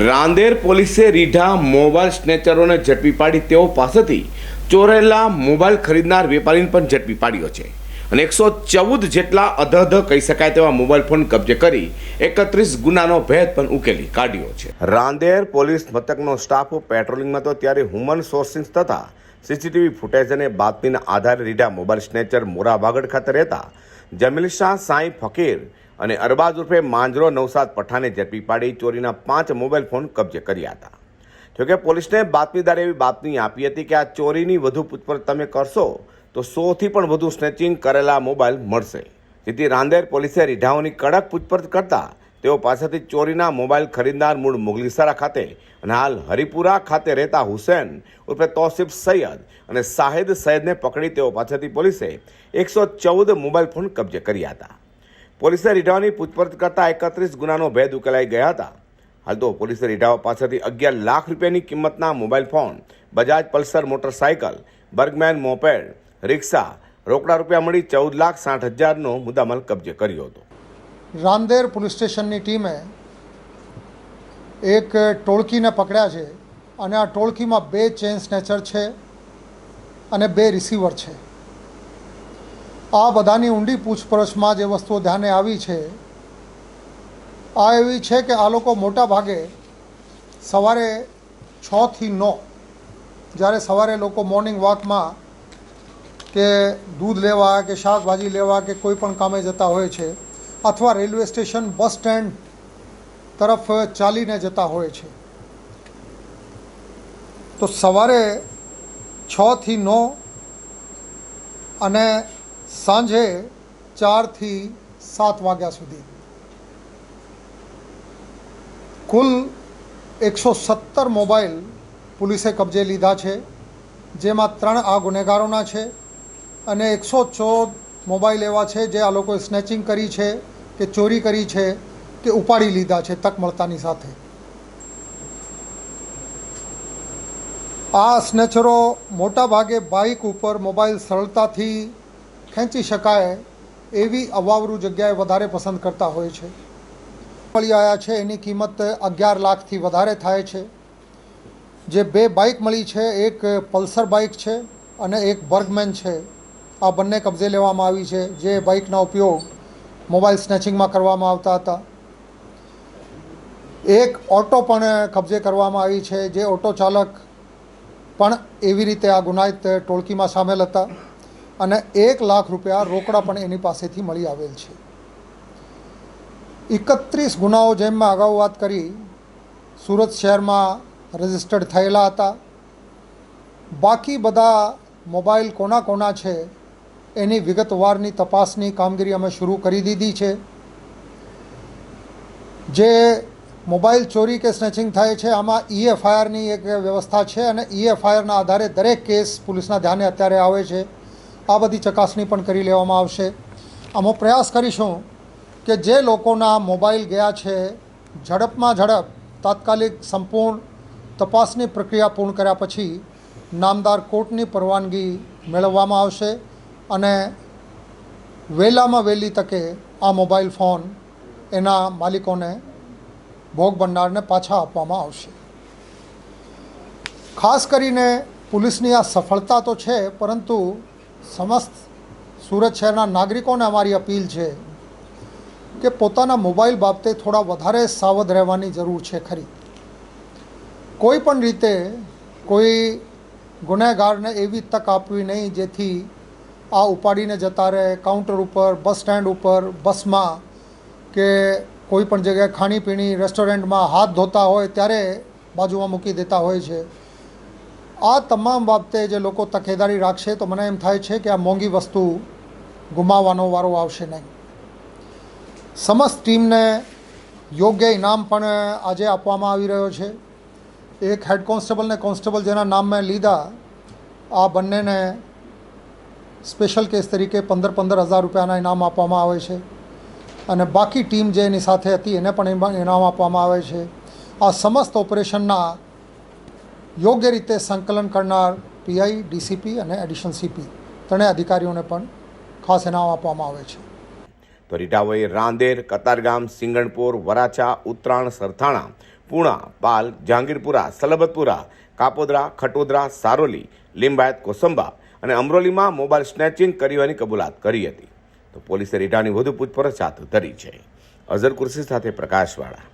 રાંદેર પોલીસે રીઢા મોબાઈલ સ્નેચરોને ઝડપી પાડી તેઓ પાસેથી ચોરેલા મોબાઈલ ખરીદનાર વેપારીને પણ ઝડપી પાડ્યો છે. અને એકસો ચૌદ જેટલા અધધ કહી શકાય તેવા મોબાઈલ ફોન કબજે કરી એકત્રીસ ગુનાનો ભેદ પણ ઉકેલી કાઢ્યો છે. રાંદેર પોલીસ મથકનો સ્ટાફ પેટ્રોલિંગમાં હતો ત્યારે હ્યુમન સોર્સિંગ તથા સીસીટીવી ફૂટેજ અને બાતમીના આધારે રીઢા મોબાઈલ સ્નેચર મોરા વાગડ ખાતે રહેતા જમીલ શાહ સાંઈ ફકીર અને અરબાઝ ઉર્ફે માંજરો નવસાદ પઠાને ઝડપી પાડી ચોરીના પાંચ મોબાઈલ ફોન કબજે કર્યા હતા. જોકે પોલીસને બાતમીદારે એવી બાતમી આપી હતી કે આ ચોરીની વધુ પૂછપરછ તમે કરશો તો સોથી પણ વધુ સ્નેચિંગ કરેલા મોબાઈલ મળશે. જેથી રાંદેર પોલીસે રીઢાઓની કડક પૂછપરછ કરતા તેઓ પાસેથી ચોરીના મોબાઈલ ખરીદનાર મૂળ મુગલીસરા ખાતે અને હાલ હરિપુરા ખાતે રહેતા હુસેન ઉર્ફે તોસિફ સૈયદ અને શાહિદ સૈયદને પકડી તેઓ પાસેથી પોલીસે એકસો ચૌદ મોબાઈલ ફોન કબજે કર્યા હતા. પોલીસે રીઢાઓની પૂછપરછ કરતા એકત્રીસ ગુનાનો ભેદ ઉકેલાઈ ગયા હતા. હાલ તો પોલીસે રીઢાઓ પાસેથી અગિયાર લાખ રૂપિયાની કિંમતના mobile phone, Bajaj Pulsar motorcycle, Burgman moped, રિક્ષા, રોકડા રૂપિયા મળી ચૌદ લાખ સાઠ હજારનો મુદ્દામાલ કબજે કર્યો હતો. રામદેર પોલીસ સ્ટેશનની ટીમે એક ટોળકીને પકડ્યા છે અને આ ટોળકીમાં બે ચેન સ્નેચર છે અને બે રિસીવર છે. આ બધાની ઊંડી પૂછપરછમાં જે વસ્તુઓ ધ્યાને આવી છે, આ એવી છે કે આ લોકો મોટા ભાગે સવારે છથી નવ, જ્યારે સવારે લોકો મોર્નિંગ વોકમાં કે દૂધ લેવા કે શાકભાજી લેવા કે કોઈ પણ કામે જતા હોય છે, અથવા રેલવે સ્ટેશન બસ સ્ટેન્ડ તરફ ચાલીને જતા હોય છે. તો સવારે છથી નવ અને સાંજે ચારથી સાત વાગ્યા સુધી. કુલ એકસો સત્તર મોબાઈલ પોલીસે કબજે લીધા છે, જેમાં ત્રણ આ ગુનેગારોના છે અને એકસો ચૌદ મોબાઈલ એવા છે જે આ લોકોએ સ્નેચિંગ કરી છે કે ચોરી કરી છે કે ઉપાડી લીધા છે તક મળતાની સાથે. આ સ્નેચરો મોટાભાગે બાઇક ઉપર મોબાઈલ સરળતાથી ખેંચી શકાય એવી અવાવરું જગ્યાએ વધારે પસંદ કરતા હોય છે. મળી આવ્યા છે, એની કિંમત અગિયાર લાખથી વધારે થાય છે. જે બે બાઇક મળી છે, એક પલ્સર બાઇક છે અને એક બર્ગમેન છે. આ બંને કબજે લેવામાં આવી છે. જે બાઇકના ઉપયોગ મોબાઈલ સ્નેચિંગમાં કરવામાં આવતા હતા. એક ઓટો પણ કબજે કરવામાં આવી છે. જે ઓટો ચાલક પણ એવી રીતે આ ગુનાહિત ટોળકીમાં સામેલ હતા. અને એક લાખ રૂપિયા રોકડા પણ એની પાસેથી મળી આવેલ છે. એકત્રીસ ગુનાઓ જેમ મેં અગાઉ વાત કરી, સુરત શહેરમાં રજિસ્ટર્ડ થયેલા હતા. બાકી બધા મોબાઈલ કોના કોના છે, એની વિગતવારની તપાસની કામગીરી અમે શરૂ કરી દીધી છે. જે મોબાઈલ ચોરી કે સ્નેચિંગ થાય છે, આમાં ઈએફઆઈઆરની એક વ્યવસ્થા છે અને ઈએફઆઈઆરના આધારે દરેક કેસ પોલીસના ધ્યાને અત્યારે આવે છે. આ બધી ચકાસણી પણ કરી લેવામાં આવશે. અમે પ્રયાસ કરીશું કે જે લોકોના મોબાઈલ ગયા છે, ઝડપમાં ઝડપ, તાત્કાલિક સંપૂર્ણ તપાસની પ્રક્રિયા પૂર્ણ કર્યા પછી નામદાર કોર્ટની પરવાનગી મેળવવામાં આવશે અને વહેલામાં વહેલી તકે આ મોબાઈલ ફોન એના માલિકોને ભોગ બનનારને પાછા આપવામાં આવશે. ખાસ કરીને પોલીસની આ સફળતા તો છે, પરંતુ સમસ્ત સુરત શહેરના નાગરિકોને અમારી અપીલ છે કે પોતાના મોબાઈલ બાબતે થોડા વધારે સાવધ રહેવાની જરૂર છે ખરી. કોઈ પણ રીતે કોઈ ગુનેગારને એવી તક આપવી નહીં જેથી આ ઉપાડીને જતા રહે, કાઉન્ટર ઉપર, બસ સ્ટેન્ડ ઉપર, બસમાં કે કોઈ પણ જગ્યાએ ખાણીપીણી, રેસ્ટોરન્ટમાં હાથ ધોતા હોય ત્યારે બાજુમાં મૂકી દેતા હોય છે. આ તમામ બાબતે જે લોકો તકેદારી રાખશે તો મને એમ થાય છે કે આ મોંઘી વસ્તુ ગુમાવવાનો વારો આવશે નહીં. સમસ્ત ટીમને યોગ્ય ઇનામ પણ આજે આપવામાં આવી રહ્યો છે. એક હેડ કોન્સ્ટેબલ ને કોન્સ્ટેબલ જેના નામ મેં લીધા, આ બંનેને સ્પેશિયલ કેસ તરીકે પંદર પંદર હજાર રૂપિયાના ઇનામ આપવામાં આવે છે. અને બાકી ટીમ જે એની સાથે હતી એને પણ ઇનામ આપવામાં આવે છે. આ સમસ્ત ઓપરેશનના યોગ્ય રીતે સંકલન કરનાર પીઆઈ, ડીસીપી અને એડિશન સીપી ત્રણેય અધિકારીઓને પણ ખાસ ઇનામ આપવામાં આવે છે. તો રીટાઓએ રાંદેર, કતારગામ, સિંગણપુર, વરાછા ઉત્તરાણ સરથાણા, પૂણા પાલ જહાંગીરપુરા, સલબતપુરા, કાપોદરા, ખટોદરા, સારોલી, લિંબાયત, કોસંબા અને અમરોલીમાં મોબાઈલ સ્નેચિંગ કરવાની કબૂલાત કરી હતી. તો પોલીસે રીઢાની વધુ પૂછપરછ હાથ ધરી છે. અઝર કુર્સી સાથે પ્રકાશવાળા.